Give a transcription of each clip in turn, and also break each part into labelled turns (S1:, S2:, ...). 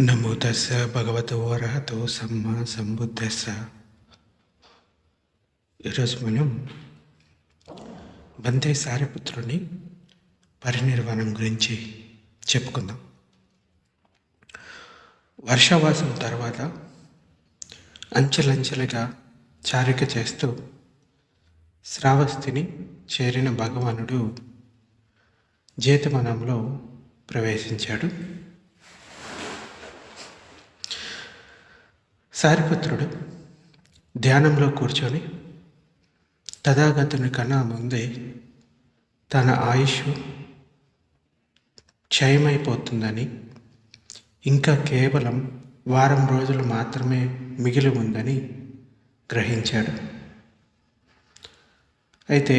S1: నమో తస్స భగవతో అర్హతో సమ్మ సంబుద్ధస్స. ఈరోజు మనం బందే సారిపుత్రుని పరినిర్వాణం గురించి చెప్పుకుందాం. వర్షవాసం తర్వాత అంచెలంచెలుగా చారిక చేస్తూ శ్రావస్తిని చేరిన భగవానుడు జీతమనంలో ప్రవేశించాడు. సారిపుత్రుడు ధ్యానంలో కూర్చొని తథాగతుని కన్నా ముందే తన ఆయుష్ క్షయమైపోతుందని ఇంకా కేవలం వారం రోజులు మాత్రమే మిగిలి ఉందని గ్రహించాడు. అయితే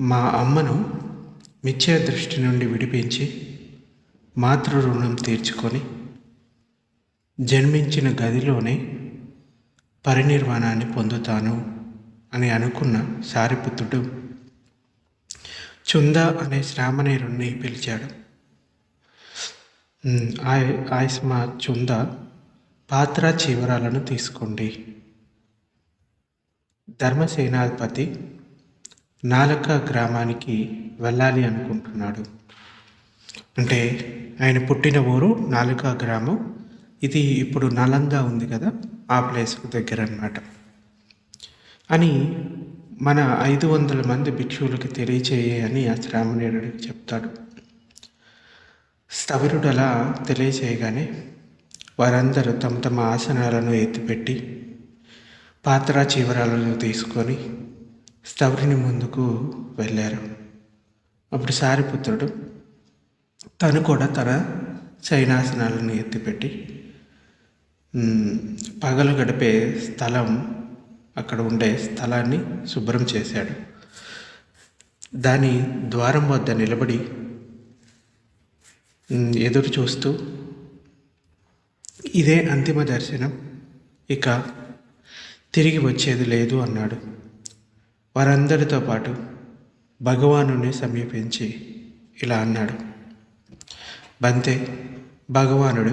S1: మా అమ్మను మిథ్యా దృష్టి నుండి విడిపించి మాతృ రుణం తీర్చుకొని జన్మించిన గదిలోనే పరినిర్వాణాన్ని పొందుతాను అని అనుకున్న సారిపుత్రుడు చుంద అనే శ్రామణీరుణ్ణి పిలిచాడు. "ఉమ్, ఆయ ఆయుష్మా చుంద పాత్ర చివరాలను తీసుకోండి. ధర్మసేనాధిపతి నాలక గ్రామానికి వెళ్ళాలి అనుకుంటున్నాడు. అంటే ఆయన పుట్టిన ఊరు నాలుక గ్రామం ఇది ఇప్పుడు నలంద ఉంది కదా ఆ ప్లేస్కు దగ్గర అన్నమాట అని మన ఐదు వందల మంది భిక్షువులకి తెలియచేయ అని ఆ శ్రామణీయుడికి చెప్తాడు. స్థవిరుడు అలా తెలియచేయగానే వారందరూ తమ తమ ఆసనాలను ఎత్తిపెట్టి పాత్ర చివరాలను తీసుకొని స్థవిరుని ముందుకు వెళ్ళారు. అప్పుడు సారిపుత్రుడు తను కూడా తన శయనాసనాలను ఎత్తిపెట్టి పగలు గడిపే స్థలం అక్కడ ఉండే స్థలాన్ని శుభ్రం చేశాడు. దాని ద్వారం వద్ద నిలబడి ఎదురు చూస్తూ ఇదే అంతిమ దర్శనం. ఇక తిరిగి వచ్చేది లేదు అన్నాడు. వారందరితో పాటు భగవానుని సమీపించి ఇలా అన్నాడు. బంతే భగవానుడు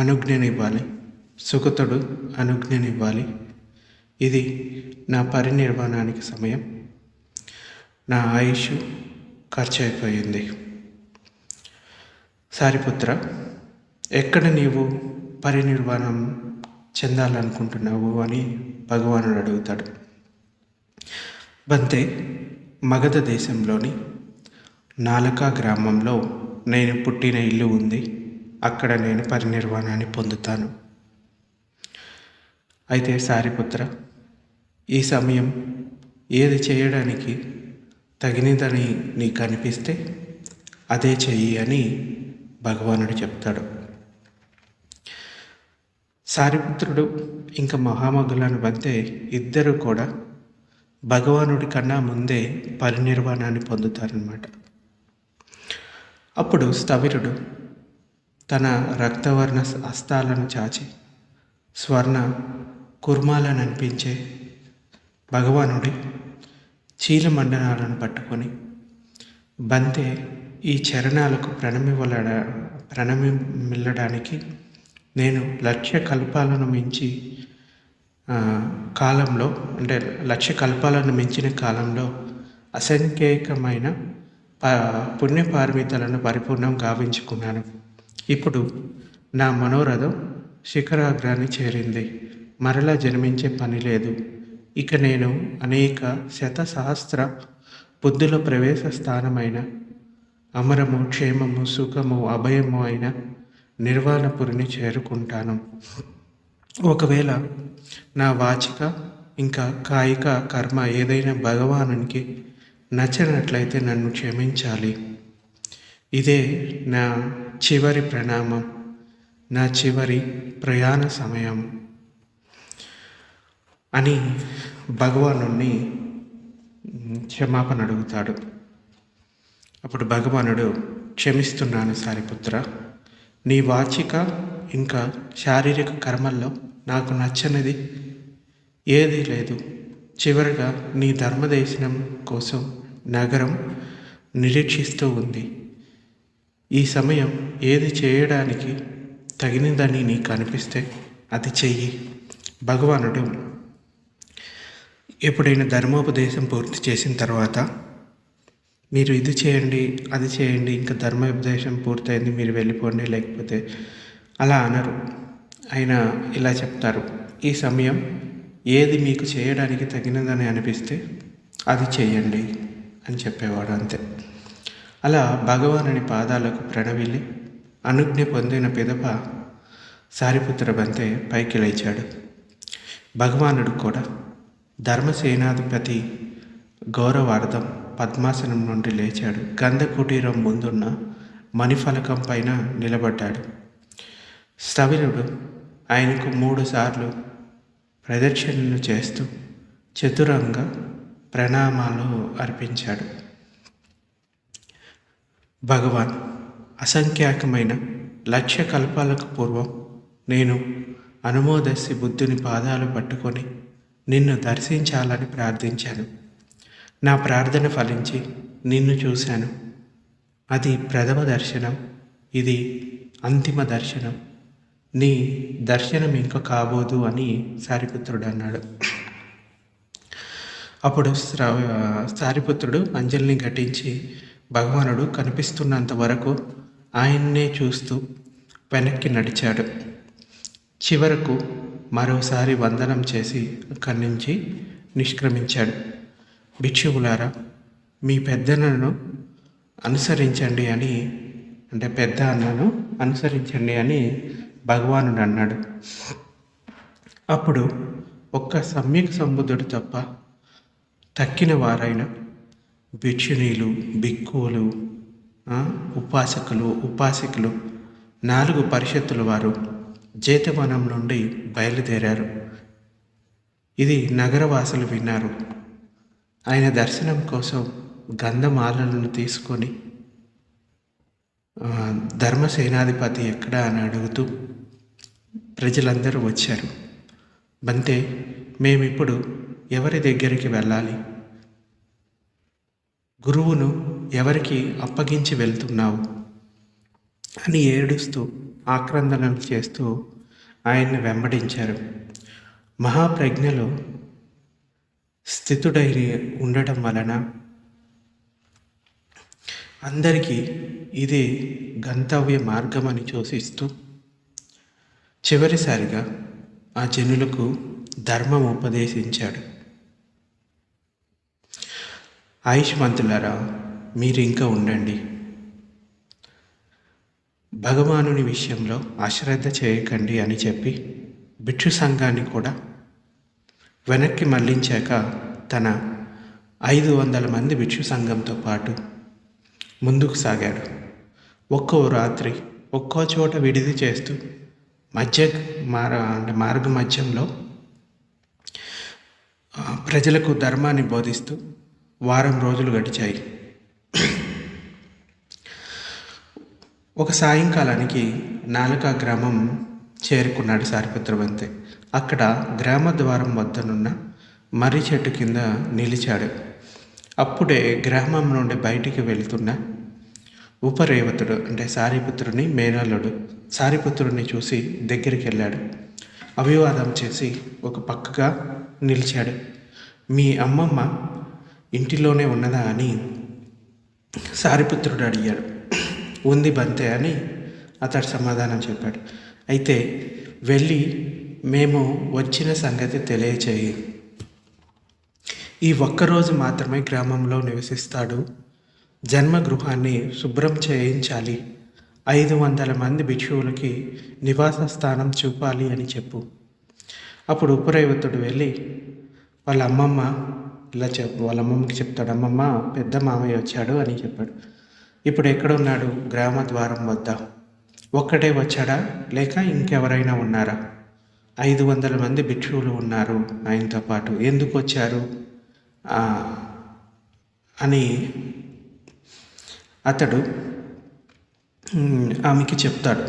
S1: అనుజ్ఞనివ్వాలి సుఖతుడు అనుజ్ఞనివ్వాలి. ఇది నా పరినిర్వాణానికి సమయం. నా ఆయుష్ ఖర్చు అయిపోయింది సారిపుత్ర ఎక్కడ నీవు పరినిర్వాణం చెందాలనుకుంటున్నావు అని భగవానుడు అడుగుతాడు. బంతే మగధ దేశంలోని నాలకా గ్రామంలో నేను పుట్టిన ఇల్లు ఉంది. అక్కడ నేను పరినిర్వాణాన్ని పొందుతాను. అయితే సారిపుత్ర ఈ సమయం ఏది చేయడానికి తగినదని నీకు అనిపిస్తే అదే చెయ్యి అని భగవానుడు చెప్తాడు. సారిపుత్రుడు ఇంకా మహామగులను వద్దే ఇద్దరు కూడా భగవానుడి కన్నా ముందే పరినిర్వాణాన్ని పొందుతారనమాట అప్పుడు స్థవిరుడు తన రక్తవర్ణ హస్తాలను చాచి స్వర్ణ కుర్మాలను అనిపించే భగవానుడి చీలమండనాలను పట్టుకొని బంతే ఈ చరణాలకు ప్రణమివలడ ప్రణమిల్లడానికి నేను లక్ష్య కల్పాలను మించి కాలంలో అంటే లక్ష్య కల్పాలను మించిన కాలంలో అసంఖ్యేకమైన ప పుణ్యపార్మితలను పరిపూర్ణం గావించుకున్నాను. ఇప్పుడు నా మనోరథం శిఖరాగ్రాన్ని చేరింది. మరలా జన్మించే పని లేదు. ఇక నేను అనేక శత సహస్ర బుద్ధుల ప్రవేశ స్థానమైన అమరము క్షేమము సుఖము అభయము అయిన నిర్వాణపురిని చేరుకుంటాను. ఒకవేళ నా వాచిక ఇంకా కాయిక కర్మ ఏదైనా భగవానునికి నచ్చినట్లయితే నన్ను క్షమించాలి. ఇదే నా చివరి ప్రణామం. నా చివరి ప్రయాణ సమయం. అని భగవాను క్షమాపణ అడుగుతాడు. అప్పుడు భగవానుడు క్షమిస్తున్నాను సారిపుత్ర. నీ వాచిక ఇంకా శారీరక కర్మల్లో నాకు నచ్చనిది ఏదీ లేదు. చివరిగా నీ ధర్మదేశనం కోసం నగరం నిరీక్షిస్తూ ఉంది. ఈ సమయం ఏది చేయడానికి తగినదని నీకు అనిపిస్తే అది చెయ్యి. భగవానుడు ఎప్పుడైనా ధర్మోపదేశం పూర్తి చేసిన తర్వాత మీరు ఇది చేయండి అది చేయండి ఇంకా ధర్మోపదేశం పూర్తయింది మీరు వెళ్ళిపోండి లేకపోతే అలా అనరు. ఆయన ఇలా చెప్తారు ఈ సమయం ఏది మీకు చేయడానికి తగినదని అనిపిస్తే అది చేయండి అని చెప్పేవాడు అంతే. అలా భగవానుని పాదాలకు ప్రణవిల్లి అనుజ్ఞ పొందిన పిదప సారిపుత్ర బంతే పైకి లేచాడు. భగవానుడు కూడా ధర్మసేనాధిపతి గౌరవార్థం పద్మాసనం నుండి లేచాడు. గంధ కుటీరం ముందున్న మణిఫలకం పైన నిలబడ్డాడు. స్థవిరుడు ఆయనకు మూడుసార్లు ప్రదక్షిణలు చేస్తూ చతురంగ ప్రణామాలు అర్పించాడు. భగవాన్ అసంఖ్యాకమైన లక్ష్య కల్పాలకు పూర్వం నేను అనుమోదస్సి బుద్ధుని పాదాలు పట్టుకొని నిన్ను దర్శించాలని ప్రార్థించాను. నా ప్రార్థన ఫలించి నిన్ను చూశాను. అది ప్రథమ దర్శనం ఇది అంతిమ దర్శనం. నీ దర్శనం ఇంక కాబోదు అని సారిపుత్రుడు అన్నాడు. అప్పుడు సారిపుత్రుడు అంజలిని ఘటించి భగవానుడు కనిపిస్తున్నంత వరకు ఆయన్నే చూస్తూ వెనక్కి నడిచాడు. చివరకు మరోసారి వందనం చేసి అక్కడి నుంచి నిష్క్రమించాడు. భిక్షువులారా మీ పెద్దలను అనుసరించండి అని అంటే పెద్ద అన్నను అనుసరించండి అని భగవానుడు అన్నాడు. అప్పుడు ఒక్క సమ్యక్ సంబుద్ధుడు తప్ప తక్కిన వారైన భిక్షునీలు భిక్కువులు ఉపాసకులు ఉపాసికులు. నాలుగు పరిషత్తుల వారు జేతవనం నుండి బయలుదేరారు. ఇది నగరవాసులు విన్నారు. ఆయన దర్శనం కోసం గంధమాలలను తీసుకొని ధర్మసేనాధిపతి ఎక్కడ అని అడుగుతూ ప్రజలందరూ వచ్చారు. బంతే మేమిప్పుడు ఎవరి దగ్గరికి వెళ్ళాలి? గురువును ఎవరికి అప్పగించి వెళ్తున్నావు? అని ఏడుస్తూ ఆక్రందనలు చేస్తూ ఆయన్ని వెంబడించారు. మహాప్రజ్ఞలో స్థితుడై ఉండటం వలన అందరికీ ఇదే గంతవ్య మార్గమని చూసిస్తూ చివరిసారిగా ఆ జనులకు ధర్మం ఉపదేశించాడు. ఆయుష్మంతులారా మీరు ఇంకా ఉండండి. భగవానుని విషయంలో అశ్రద్ధ చేయకండి అని చెప్పి భిక్షు సంఘాన్ని కూడా వెనక్కి మళ్ళించాక తన ఐదు వందల మంది భిక్షు సంఘంతో పాటు ముందుకు సాగాడు. ఒక్కో రాత్రి ఒక్కో చోట విడిది చేస్తూ మధ్య మార అంటే మార్గ మధ్యంలో ప్రజలకు ధర్మాన్ని బోధిస్తూ వారం రోజులు గడిచాయి. ఒక సాయంకాలానికి నాలుక గ్రామం చేరుకున్నాడు సారిపుత్రవంతే. అక్కడ గ్రామ ద్వారం వద్దనున్న మర్రి చెట్టు కింద నిలిచాడు. అప్పుడే గ్రామం నుండి బయటికి వెళ్తున్న ఉపరేవతుడు అంటే సారిపుత్రుని మేనల్లుడు సారిపుత్రుడిని చూసి దగ్గరికి వెళ్ళాడు. అభివాదం చేసి ఒక పక్కగా నిలిచాడు. మీ అమ్మమ్మ ఇంటిలోనే ఉన్నదా? అని సారిపుత్రుడు అడిగాడు. ఉంది బంతే అని అతడు సమాధానం చెప్పాడు. అయితే వెళ్ళి మేము వచ్చిన సంగతి తెలియచేయి. ఈ ఒక్కరోజు మాత్రమే గ్రామంలో నివసిస్తాడు. జన్మగృహాన్ని శుభ్రం చేయించాలి. ఐదు వందల మంది భిక్షువులకి నివాస స్థానం చూపాలి అని చెప్పు. అప్పుడు ఉపరేవతుడు వెళ్ళి వాళ్ళ అమ్మమ్మ ఇలా చెప్పు వాళ్ళ అమ్మమ్మకి చెప్తాడు. అమ్మమ్మ పెద్ద మామయ్య వచ్చాడు అని చెప్పాడు. ఇప్పుడు ఎక్కడున్నాడు గ్రామ ద్వారం వద్ద? ఒక్కటే వచ్చాడా? లేక ఇంకెవరైనా ఉన్నారా? ఐదు వందల మంది భిక్షువులు ఉన్నారు ఆయనతో పాటు. ఎందుకు వచ్చారు? అని అతడు ఆమెకి చెప్తాడు.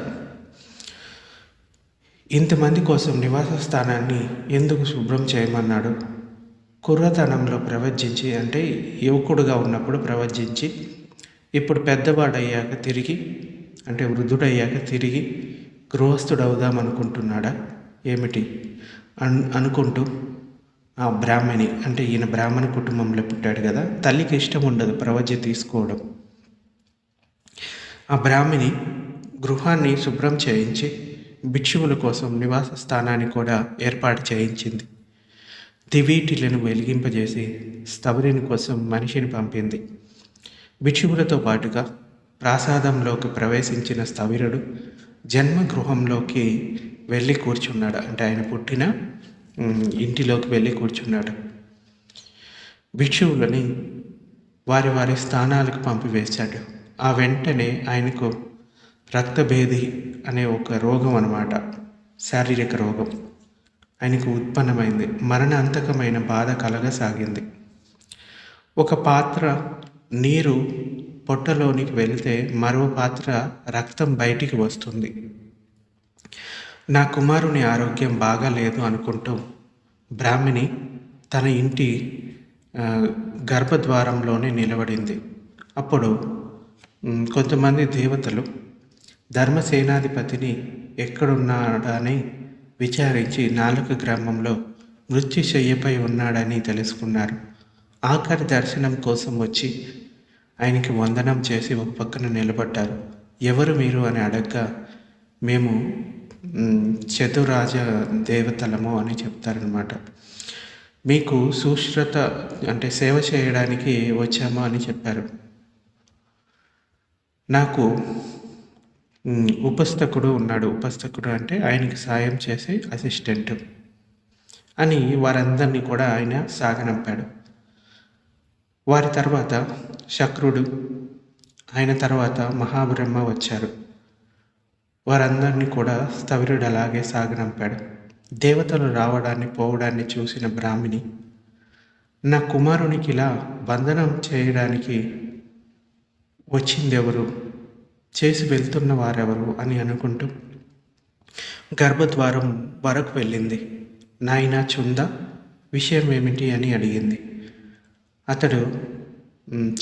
S1: ఇంతమంది కోసం నివాస స్థానాన్ని ఎందుకు శుభ్రం చేయమన్నాడు? కుర్రతనంలో ప్రవచించి అంటే యువకుడుగా ఉన్నప్పుడు ప్రవచించి ఇప్పుడు పెద్దవాడయ్యాక తిరిగి అంటే వృద్ధుడయ్యాక తిరిగి గృహస్థుడవుదాం అనుకుంటున్నాడా ఏమిటి? అన్ అనుకుంటూ ఆ బ్రాహ్మణి అంటే ఈయన బ్రాహ్మణ కుటుంబంలో పుట్టాడు కదా తల్లికి ఇష్టం ఉండదు ప్రవజ్య తీసుకోవడం. ఆ బ్రాహ్మిణి గృహాన్ని శుభ్రం చేయించి భిక్షువుల కోసం నివాస స్థానాన్ని కూడా ఏర్పాటు చేయించింది. దివీటిలను వెలిగింపజేసి స్తవరిని కోసం మనిషిని పంపింది. భిక్షువులతో పాటుగా ప్రాసాదంలోకి ప్రవేశించిన స్థవిరుడు జన్మగృహంలోకి వెళ్ళి కూర్చున్నాడు. అంటే ఆయన పుట్టిన ఇంటిలోకి వెళ్ళి కూర్చున్నాడు. భిక్షువులని వారి వారి స్థానాలకు పంపివేశాడు. ఆ వెంటనే ఆయనకు రక్తభేది అనే ఒక రోగం అన్నమాట. శారీరక రోగం. ఆయనకు ఉత్పన్నమైంది. మరణాంతకమైన బాధ కలగసాగింది. ఒక పాత్ర నీరు పొట్టలోనికి వెళితే మరో పాత్ర రక్తం బయటికి వస్తుంది. నా కుమారుని ఆరోగ్యం బాగాలేదు అనుకుంటూ బ్రాహ్మిణి తన ఇంటి గర్భద్వారంలోనే నిలబడింది. అప్పుడు కొంతమంది దేవతలు ధర్మసేనాధిపతిని ఎక్కడున్నాడని విచారించి నాలుక గ్రామంలో మృత్యుశయ్యపై ఉన్నాడని తెలుసుకున్నారు. ఆఖరి దర్శనం కోసం వచ్చి ఆయనకి వందనం చేసి ఒక పక్కన నిలబడ్డారు. ఎవరు మీరు అని అడగ్గా మేము చతురాజ దేవతలము అని చెప్తారనమాట మీకు సుశ్రత అంటే సేవ చేయడానికి వచ్చాము అని చెప్పారు. నాకు ఉపస్థకుడు ఉన్నాడు. ఉపస్థకుడు అంటే ఆయనకి సాయం చేసే అసిస్టెంట్ అని వారందరినీ కూడా ఆయన సాగనంపాడు. వారి తర్వాత శక్రుడు ఆయన తర్వాత మహాబ్రహ్మ వచ్చారు. వారందరినీ కూడా స్థవిరుడు అలాగే సాగనంపాడు. దేవతలు రావడాన్ని పోవడాన్ని చూసిన బ్రాహ్మిణి నా కుమారునికి ఇలా బంధనం చేయడానికి వచ్చిందెవరు? చేసి వెళ్తున్న వారెవరు అని అనుకుంటూ గర్భద్వారం వరకు వెళ్ళింది. నాయన చుంద? విషయం ఏమిటి అని అడిగింది. అతడు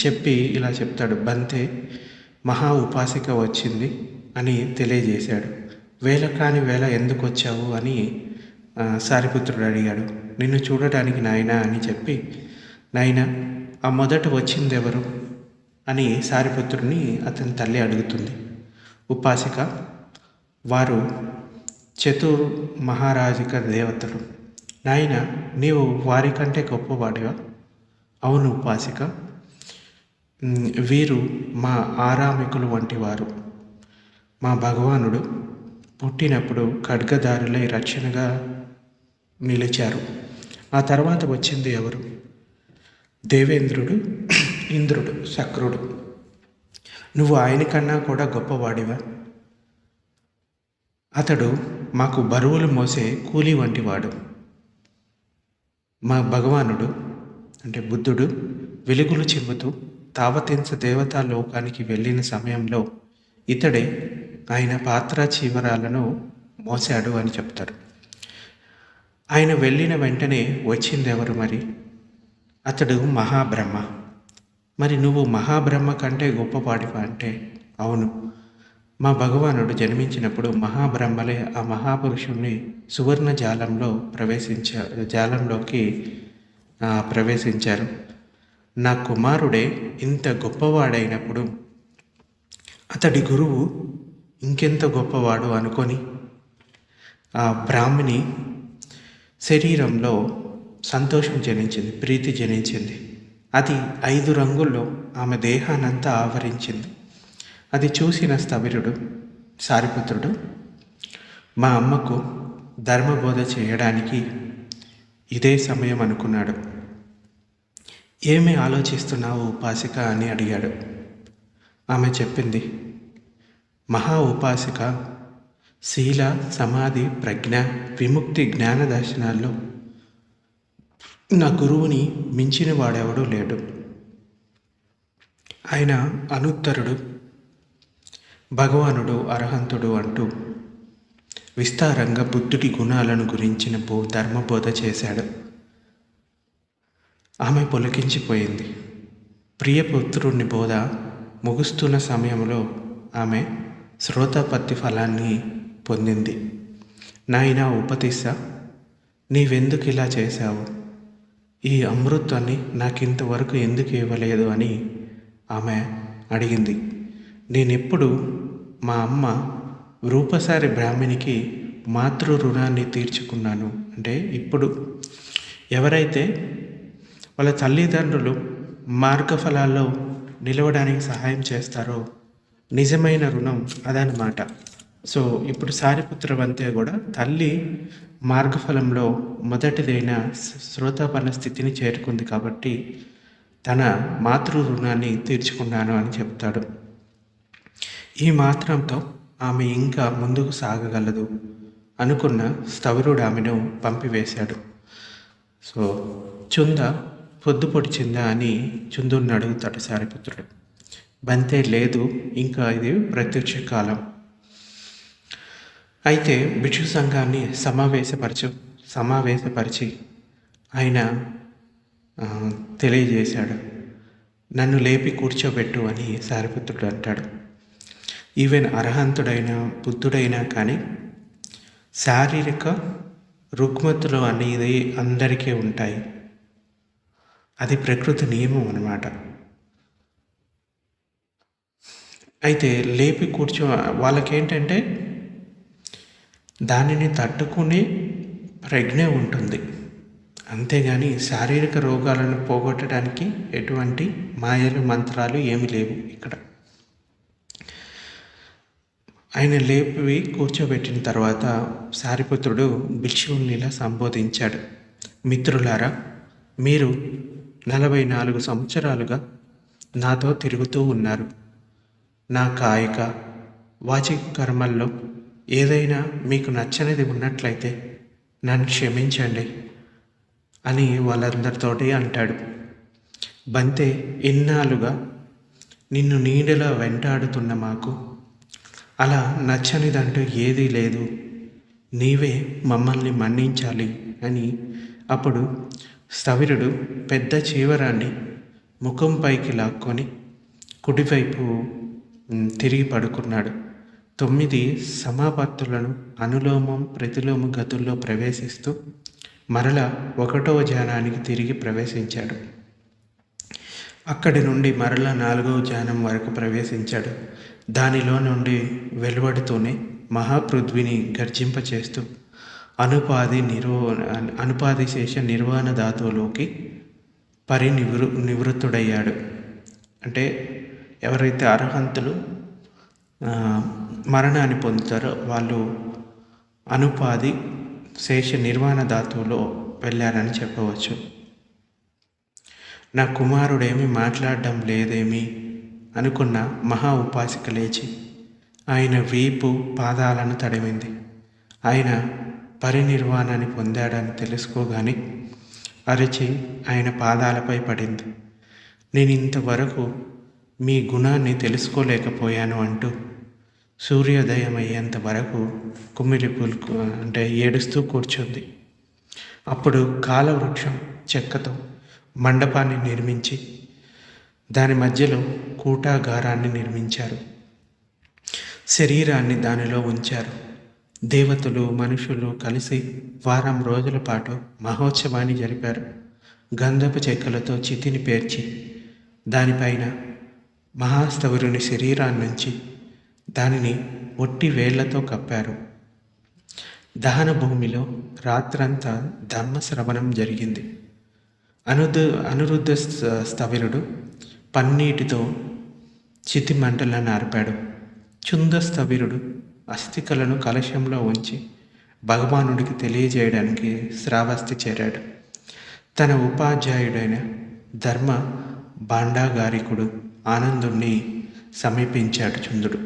S1: చెప్పి ఇలా చెప్తాడు. బంతే మహా ఉపాసిక వచ్చింది అని తెలియజేశాడు. వేల కాని వేళ ఎందుకు వచ్చావు అని సారిపుత్రుడు అడిగాడు. నిన్ను చూడటానికి నాయన అని చెప్పి నాయన ఆ మొదట వచ్చింది ఎవరు అని సారిపుత్రుడిని అతని తల్లి అడుగుతుంది. ఉపాసిక వారు చతుర్ మహారాజిక దేవతలు. నాయన నీవు వారికంటే గొప్పవాడివా? అవును ఉపాసిక. వీరు మా ఆరామికులు వంటి వారు. మా భగవానుడు పుట్టినప్పుడు ఖడ్గదారులై రక్షణగా నిలిచారు. ఆ తర్వాత వచ్చింది ఎవరు? దేవేంద్రుడు ఇంద్రుడు శక్రుడు. నువ్వు ఆయన కన్నా కూడా గొప్పవాడివా? అతడు మాకు బరువులు మోసే కూలి వంటివాడు. మా భగవానుడు అంటే బుద్ధుడు వెలుగులు చెబుతూ తావతించ దేవతా లోకానికి వెళ్ళిన సమయంలో ఇతడే ఆయన పాత్ర చీవరాలను మోసాడు అని చెప్తారు. ఆయన వెళ్ళిన వెంటనే వచ్చిందెవరు మరి? అతడు మహాబ్రహ్మ. మరి నువ్వు మహాబ్రహ్మ కంటే గొప్పపాడివా అంటే? అవును. మా భగవానుడు జన్మించినప్పుడు మహాబ్రహ్మలే ఆ మహాపురుషుణ్ణి సువర్ణ జాలంలో ప్రవేశించ జాలంలోకి ప్రవేశించారు. నా కుమారుడే ఇంత గొప్పవాడైనప్పుడు అతడి గురువు ఇంకెంత గొప్పవాడు అనుకొని ఆ బ్రాహ్మిణి శరీరంలో సంతోషం జనించింది ప్రీతి జనించింది. అది ఐదు రంగుల్లో ఆమె దేహానంతా ఆవరించింది. అది చూసిన స్థవిరుడు సారిపుత్రుడు మా అమ్మకు ధర్మబోధ చేయడానికి ఇదే సమయం అనుకున్నాడు. ఏమి ఆలోచిస్తున్నావు ఉపాసిక? అని అడిగాడు. ఆమె చెప్పింది మహా ఉపాసిక శీల సమాధి ప్రజ్ఞ విముక్తి జ్ఞాన దర్శనాల్లో నా గురువుని మించిన వాడెవడూ లేడు. ఆయన అనుత్తరుడు భగవానుడు అర్హంతుడు అంటూ విస్తారంగా బుద్ధుడి గుణాలను గురించిన బో ధర్మబోధ చేశాడు. ఆమె పొలికించిపోయింది. ప్రియపుత్రుని బోధ ముగుస్తున్న సమయంలో ఆమె శ్రోతపత్తి ఫలాన్ని పొందింది. నాయనా ఉపతిస్స నీవెందుకు ఇలా చేశావు? ఈ అమృతాన్ని నాకింతవరకు ఎందుకు ఇవ్వలేదు అని ఆమె అడిగింది. నేనెప్పుడు మా అమ్మ రూపసారి బ్రాహ్మణికి మాతృ రుణాన్ని తీర్చుకున్నాను. అంటే ఇప్పుడు ఎవరైతే వాళ్ళ తల్లిదండ్రులు మార్గఫలాల్లో నిలవడానికి సహాయం చేస్తారో నిజమైన రుణం అదనమాట సో ఇప్పుడు సారిపుత్ర వంతే కూడా తల్లి మార్గఫలంలో మొదటిదైన శ్రోతాపన్న స్థితిని చేరుకుంది కాబట్టి తన మాతృ రుణాన్ని తీర్చుకున్నాను అని చెప్తాడు. ఈ మాత్రంతో ఆమె ఇంకా ముందుకు సాగగలదు అనుకున్న స్థవరుడు ఆమెను పంపివేశాడు. సో చుంద పొద్దు పొడిచిందా అని చుందుని అడుగుతాడు సారిపుత్రుడు. బంతే లేదు ఇంకా ఇది ప్రత్యక్ష కాలం. అయితే భిక్షు సంఘాన్ని సమావేశపరచు సమావేశపరిచి ఆయన తెలియజేశాడు. నన్ను లేపి కూర్చోబెట్టు అని సారిపుత్రుడు అంటాడు. ఈవెన్ అర్హంతుడైన బుద్ధుడైనా కానీ శారీరక రుగ్మతులు అనేది అందరికీ ఉంటాయి. అది ప్రకృతి నియమం అన్నమాట. అయితే లేపి కూర్చో వాళ్ళకేంటంటే దానిని తట్టుకునే ప్రజ్ఞ ఉంటుంది. అంతేగాని శారీరక రోగాలను పోగొట్టడానికి ఎటువంటి మాయలు మంత్రాలు ఏమి లేవు ఇక్కడ. ఆయన లేపి కూర్చోబెట్టిన తర్వాత సారిపుత్రుడు భిక్షువుని ఇలా సంబోధించాడు. మిత్రులారా మీరు నలభై నాలుగు సంవత్సరాలుగా నాతో తిరుగుతూ ఉన్నారు. నా కాయిక వాచిక కర్మల్లో ఏదైనా మీకు నచ్చనిది ఉన్నట్లయితే నన్ను క్షమించండి అని వాళ్ళందరితోటి అంటాడు. బంతే ఇన్నాళ్ళుగా నిన్ను నీడలా వెంటాడుతున్న మాకు అలా నచ్చనిదంటూ ఏదీ లేదు. నీవే మమ్మల్ని మన్నించాలి అని. అప్పుడు స్థవిరుడు పెద్ద చీవరాన్ని ముఖం పైకి లాక్కొని కుడివైపు తిరిగి పడుకున్నాడు. తొమ్మిది సమాపత్తులను అనులోమం ప్రతిలోమ గతుల్లో ప్రవేశిస్తూ మరల ఒకటవ ధ్యానానికి తిరిగి ప్రవేశించాడు. అక్కడి నుండి మరల నాలుగవ ధ్యానం వరకు ప్రవేశించాడు. దానిలో నుండి వెలువడుతూనే మహాపృథ్విని గర్జింపచేస్తూ అనుపాది నిర్వ అనుపాది శేష నిర్వాణ ధాతువులోకి పరినివృ నివృత్తుడయ్యాడు. అంటే ఎవరైతే అర్హంతులు మరణాన్ని పొందుతారో వాళ్ళు అనుపాది శేష నిర్వాణ ధాతువులో వెళ్ళారని చెప్పవచ్చు. నా కుమారుడేమి మాట్లాడడం లేదేమి? అనుకున్న మహా ఉపాసిక లేచి ఆయన వీపు పాదాలను తడిమింది. ఆయన పరినిర్వాణాన్ని పొందాడని తెలుసుకోగానే అరిచి ఆయన పాదాలపై పడింది. నేను ఇంతవరకు మీ గుణాన్ని తెలుసుకోలేకపోయాను అంటూ సూర్యోదయం అయ్యేంత వరకు కుమ్మిలి పులుకు అంటే ఏడుస్తూ కూర్చుంది. అప్పుడు కాలవృక్షం చెక్కతో మండపాన్ని నిర్మించి దాని మధ్యలో కూటాగారాన్ని నిర్మించారు. శరీరాన్ని దానిలో ఉంచారు. దేవతలు మనుషులు కలిసి వారం రోజుల పాటు మహోత్సవాన్ని జరిపారు. గంధపు చెక్కలతో చితిని పేర్చి దానిపైన మహాస్తవురుని శరీరాన్నించి దానిని ఒట్టి వేళ్ళతో కప్పారు. దహన భూమిలో రాత్రంతా ధర్మశ్రవణం జరిగింది. అనుద అనురుద్ధ స్థవిరుడు పన్నీటితో చితి మంటలను ఆర్పాడు. చుందస్థ వీరుడు అస్థికలను కలశంలో ఉంచి భగవానుడికి తెలియజేయడానికి శ్రావస్తి చేరాడు. తన ఉపాధ్యాయుడైన ధర్మ భాండాగారికుడు ఆనందుణ్ణి సమీపించాడు చుందుడు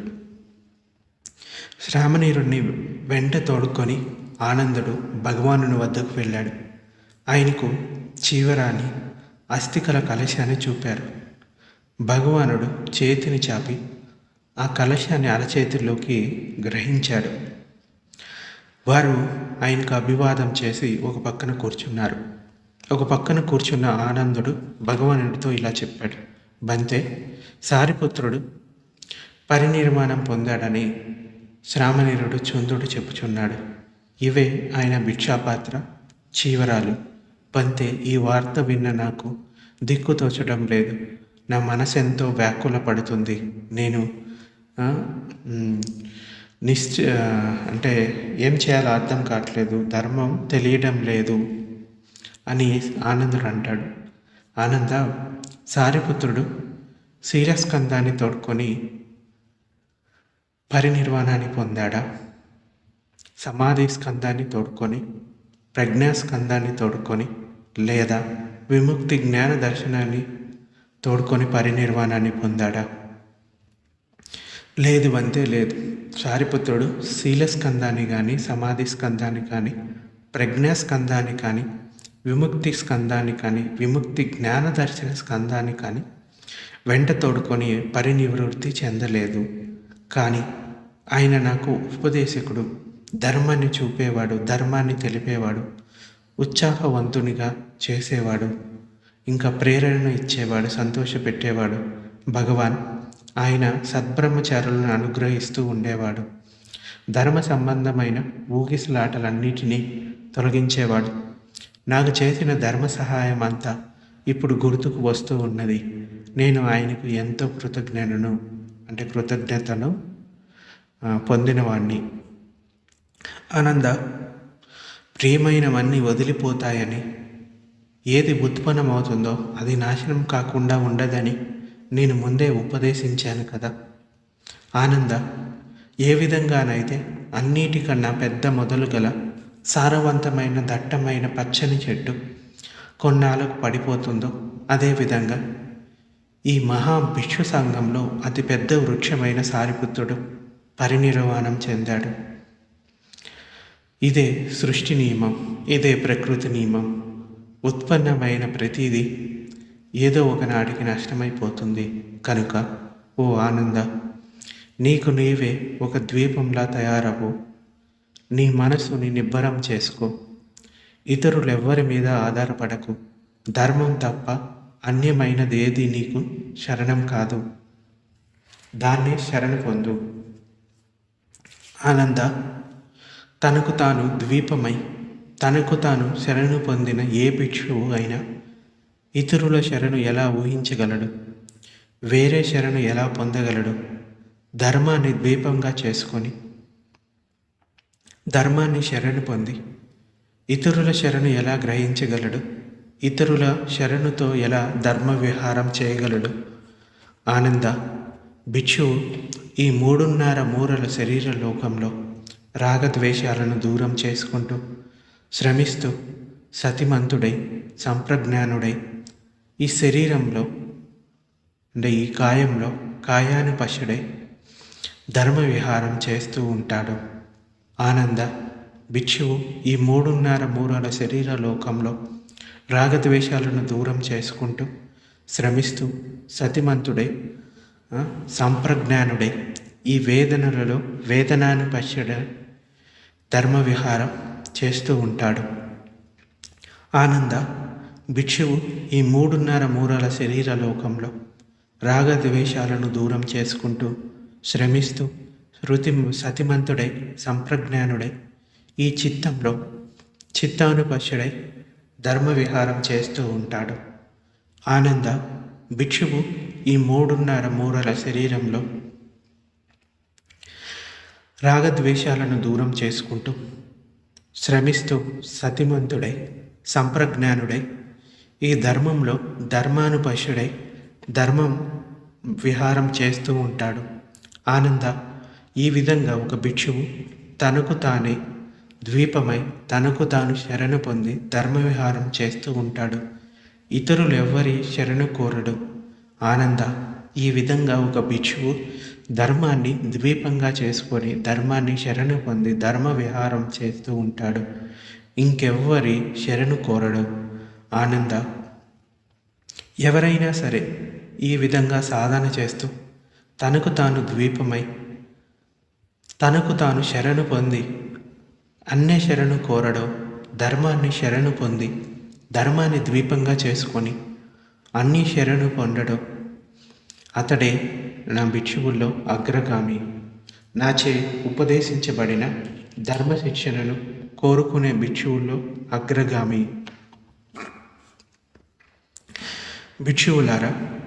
S1: శ్రామనీరుణ్ణి వెంట తోడుకొని ఆనందుడు భగవానుని వద్దకు వెళ్ళాడు. ఆయనకు చీవరాన్ని అస్థికల కలశాన్ని చూపారు. భగవానుడు చేతిని చాపి ఆ కలశాన్ని అరచేతిలోకి గ్రహించాడు. వారు ఆయనకు అభివాదం చేసి ఒక పక్కన కూర్చున్నారు. ఒక పక్కన కూర్చున్న ఆనందుడు భగవానుడితో ఇలా చెప్పాడు. బంతే సారిపుత్రుడు పరినిర్మాణం పొందాడని శ్రామనీరుడు చందుడు చెప్పుచున్నాడు. ఇవే ఆయన భిక్షాపాత్ర చీవరాలు. పంతే ఈ వార్త విన్న నాకు దిక్కు తోచడం లేదు. నా మనసు ఎంతో వ్యాకుల పడుతుంది నేను నిశ్చ అంటే ఏం చేయాలో అర్థం కావట్లేదు. ధర్మం తెలియడం లేదు అని ఆనందుడు అంటాడు. ఆనంద సారిపుత్రుడు శీలస్కందాన్ని తోడుకొని పరినిర్వాణాన్ని పొందాడా? సమాధి స్కందాన్ని తోడుకొని ప్రజ్ఞాస్కందాన్ని తోడుకొని లేదా విముక్తి జ్ఞాన దర్శనాన్ని తోడుకొని పరినిర్వాణాన్ని పొందాడా? లేదు అంతే లేదు. సారిపుత్రుడు శీలస్కందాన్ని కానీ సమాధి స్కందాన్ని కానీ ప్రజ్ఞాస్కందాన్ని కానీ విముక్తి స్కందాన్ని కానీ విముక్తి జ్ఞానదర్శన స్కందాన్ని కానీ వెంట తోడుకొని పరినివృత్తి చెందలేదు. కానీ ఆయన నాకు ఉపదేశకుడు ధర్మాన్ని చూపేవాడు ధర్మాన్ని తెలిపేవాడు ఉత్సాహవంతునిగా చేసేవాడు. ఇంకా ప్రేరణ ఇచ్చేవాడు సంతోషపెట్టేవాడు. భగవాన్ ఆయన సద్బ్రహ్మచారులను అనుగ్రహిస్తూ ఉండేవాడు. ధర్మ సంబంధమైన ఊగిసలాటలన్నిటినీ తొలగించేవాడు. నాకు చేసిన ధర్మ సహాయం అంతా ఇప్పుడు గుర్తుకు వస్తూ ఉన్నది. నేను ఆయనకు ఎంతో కృతజ్ఞతను అంటే కృతజ్ఞతను పొందినవాణ్ణి. ఆనంద ప్రియమైనవన్నీ వదిలిపోతాయని ఏది ఉత్పన్నమవుతుందో అది నాశనం కాకుండా ఉండదని నేను ముందే ఉపదేశించాను కదా. ఆనంద ఏ విధంగానైతే అన్నిటికన్నా పెద్ద మొదలు గల సారవంతమైన దట్టమైన పచ్చని చెట్టు కొన్నాళ్ళకు పడిపోతుందో అదేవిధంగా ఈ మహా విశ్వ సంఘంలో అతిపెద్ద వృక్షమైన సారిపుత్రుడు పరినిర్వాణం చెందాడు. ఇదే సృష్టి నియమం ఇదే ప్రకృతి నియమం. ఉత్పన్నమైన ప్రతిదీ ఏదో ఒకనాటికి నష్టమైపోతుంది. కనుక ఓ ఆనంద నీకు నీవే ఒక ద్వీపంలా తయారవు. నీ మనసుని నిబ్బరం చేసుకో. ఇతరులెవ్వరి మీద ఆధారపడకు. ధర్మం తప్ప అన్యమైనది ఏది నీకు శరణం కాదు. దాన్నే శరణ పొందు. ఆనంద తనకు తాను ద్వీపమై తనకు తాను శరణు పొందిన ఏ భిక్షువు అయినా ఇతరుల శరణు ఎలా ఊహించగలడు? వేరే శరణు ఎలా పొందగలడు? ధర్మాన్ని ద్వీపంగా చేసుకొని ధర్మాన్ని శరణు పొంది ఇతరుల శరణు ఎలా గ్రహించగలడు? ఇతరుల శరణుతో ఎలా ధర్మ విహారం చేయగలడు? ఆనంద భిక్షువు ఈ మూడున్నర మూరల శరీర లోకంలో రాగద్వేషాలను దూరం చేసుకుంటూ శ్రమిస్తూ సతిమంతుడై సంప్రజ్ఞానుడై ఈ శరీరంలో అంటే ఈ కాయంలో కాయానుపశుడై ధర్మ విహారం చేస్తూ ఉంటాడు ఆనంద భిక్షువు ఈ మూడున్నర మూరల శరీర లోకంలో రాగద్వేషాలను దూరం చేసుకుంటూ శ్రమిస్తూ సతిమంతుడై సంప్రజ్ఞానుడై ఈ వేదనలలో వేదనానుపశుడ ధర్మ విహారం చేస్తూ ఉంటాడు. ఆనంద భిక్షువు ఈ మూడున్నర మూరల శరీర లోకంలో రాగద్వేషాలను దూరం చేసుకుంటూ శ్రమిస్తూ శృతి సతిమంతుడై సంప్రజ్ఞానుడై ఈ చిత్తంలో చిత్తానుపశుడై ధర్మవిహారం చేస్తూ ఉంటాడు. ఆనంద భిక్షువు ఈ మూడున్నర మూరల శరీరంలో రాగద్వేషాలను దూరం చేసుకుంటూ శ్రమిస్తూ సతిమంతుడై సంప్రజ్ఞానుడై ఈ ధర్మంలో ధర్మానుపశుడై ధర్మం విహారం చేస్తూ ఉంటాడు. ఆనంద ఈ విధంగా ఒక భిక్షువు తనకు తానే ద్వీపమై తనకు తాను శరణు పొంది ధర్మ విహారం చేస్తూ ఉంటాడు. ఇతరులు ఎవ్వరి శరణు కోరడు. ఆనంద ఈ విధంగా ఒక భిక్షువు ధర్మాన్ని ద్వీపంగా చేసుకొని ధర్మాన్ని శరణు పొంది ధర్మ విహారం చేస్తూ ఉంటాడు. ఇంకెవ్వరి శరణు కోరడు. ఆనంద ఎవరైనా సరే ఈ విధంగా సాధన చేస్తూ తనకు తాను ద్వీపమై తనకు తాను శరణు పొంది అన్నే శరణు కోరడం. ధర్మాన్ని శరణు పొంది ధర్మాన్ని ద్వీపంగా చేసుకొని అన్ని శరణు పొందడం. అతడే నా భిక్షువుల్లో అగ్రగామి. నాచే ఉపదేశించబడిన ధర్మ శిక్షణను కోరుకునే భిక్షువుల్లో అగ్రగామి. భిక్షువులారా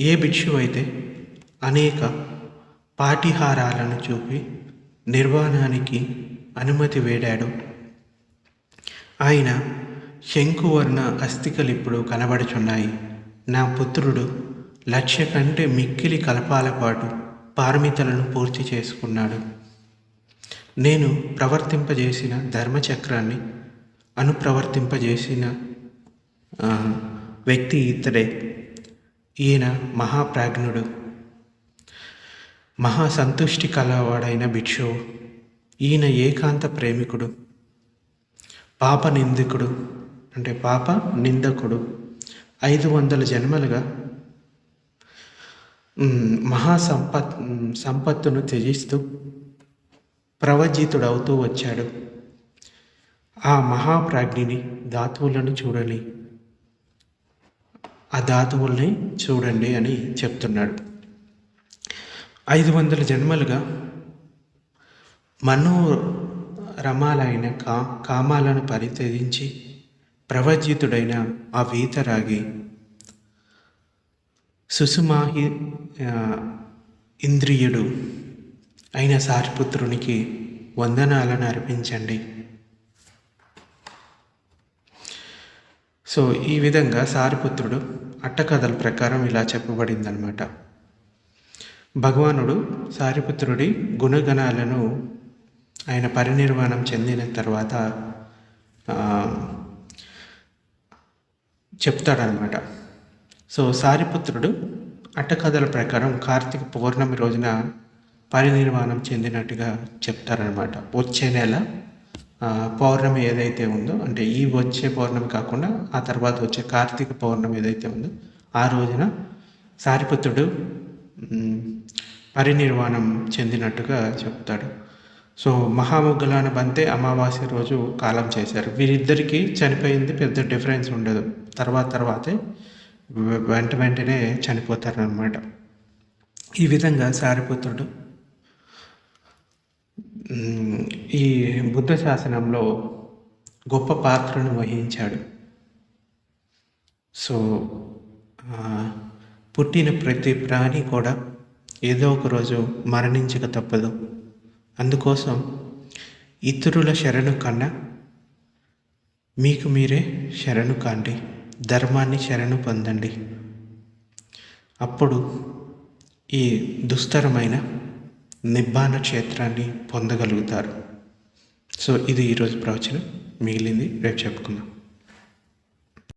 S1: ఏ భిక్షువైతే అయితే అనేక పాటిహారాలను చూపి నిర్వాణానికి అనుమతి వేడాడు ఆయన శంకువర్ణ అస్థికలు ఇప్పుడు కనబడుచున్నాయి. నా పుత్రుడు లక్ష్య కంటే మిక్కిలి కలపాల పాటు పారమితలను పూర్తి చేసుకున్నాడు. నేను ప్రవర్తింపజేసిన ధర్మచక్రాన్ని అనుప్రవర్తింపజేసిన వ్యక్తి ఇతడే. ఈయన మహాప్రాజ్ఞుడు. మహా సంతుష్టి కలవాడైన భిక్షువు ఈయన ఏకాంత ప్రేమికుడు. పాప నిందికుడు అంటే పాప నిందకుడు. ఐదు వందల జన్మలుగా మహాసంపత్ మహా సంపత్ సంపత్తును త్యజిస్తూ ప్రవజితుడవుతూ వచ్చాడు. ఆ మహాప్రాజ్ఞిని ధాతువులను చూడని ఆ ధాతువుల్ని చూడండి అని చెప్తున్నాడు. ఐదు వందల జన్మలుగా మనో రమాలైన కా కామాలను పరిత్యజించి ప్రవజితుడైన ఆ వీతరాగి సుసుమాహి ఇంద్రియుడు అయిన సారిపుత్రునికి వందనాలను అర్పించండి. సో ఈ విధంగా సారిపుత్రుడు అట్టకథల ప్రకారం ఇలా చెప్పబడిందనమాట భగవానుడు సారిపుత్రుడి గుణగణాలను ఆయన పరినిర్వాణం చెందిన తర్వాత చెప్తాడనమాట సో సారిపుత్రుడు అట్టకథల ప్రకారం కార్తీక పౌర్ణమి రోజున పరినిర్వాణం చెందినట్టుగా చెప్తారనమాట వచ్చే నెల పౌర్ణమి ఏదైతే ఉందో అంటే ఈ వచ్చే పౌర్ణమి కాకుండా ఆ తర్వాత వచ్చే కార్తీక పౌర్ణమి ఏదైతే ఉందో ఆ రోజున సారిపుత్రుడు పరినిర్వాణం చెందినట్టుగా చెప్తాడు. సో మహాముగ్గులాన బంతే అమావాస్య రోజు కాలం చేశారు. వీరిద్దరికీ చనిపోయింది పెద్ద డిఫరెన్స్ ఉండదు. తర్వాత తర్వాతే వెంట వెంటనే చనిపోతారనమాట ఈ విధంగా సారిపుత్రుడు ఈ బుద్ధ శాసనంలో గొప్ప పాత్రను వహించాడు. సో పుట్టిన ప్రతి ప్రాణి కూడా ఏదో ఒక రోజు మరణించక తప్పదు. అందుకోసం ఇతరుల శరణు కన్నా మీకు మీరే శరణు కాండి. ధర్మాన్ని శరణు పొందండి. అప్పుడు ఈ దుస్తరమైన నిబ్బాన క్షేత్రాన్ని పొందగలుగుతారు. సో ఇది ఈరోజు ప్రవచనం. మిగిలింది రేపు చెప్పుకుందాం.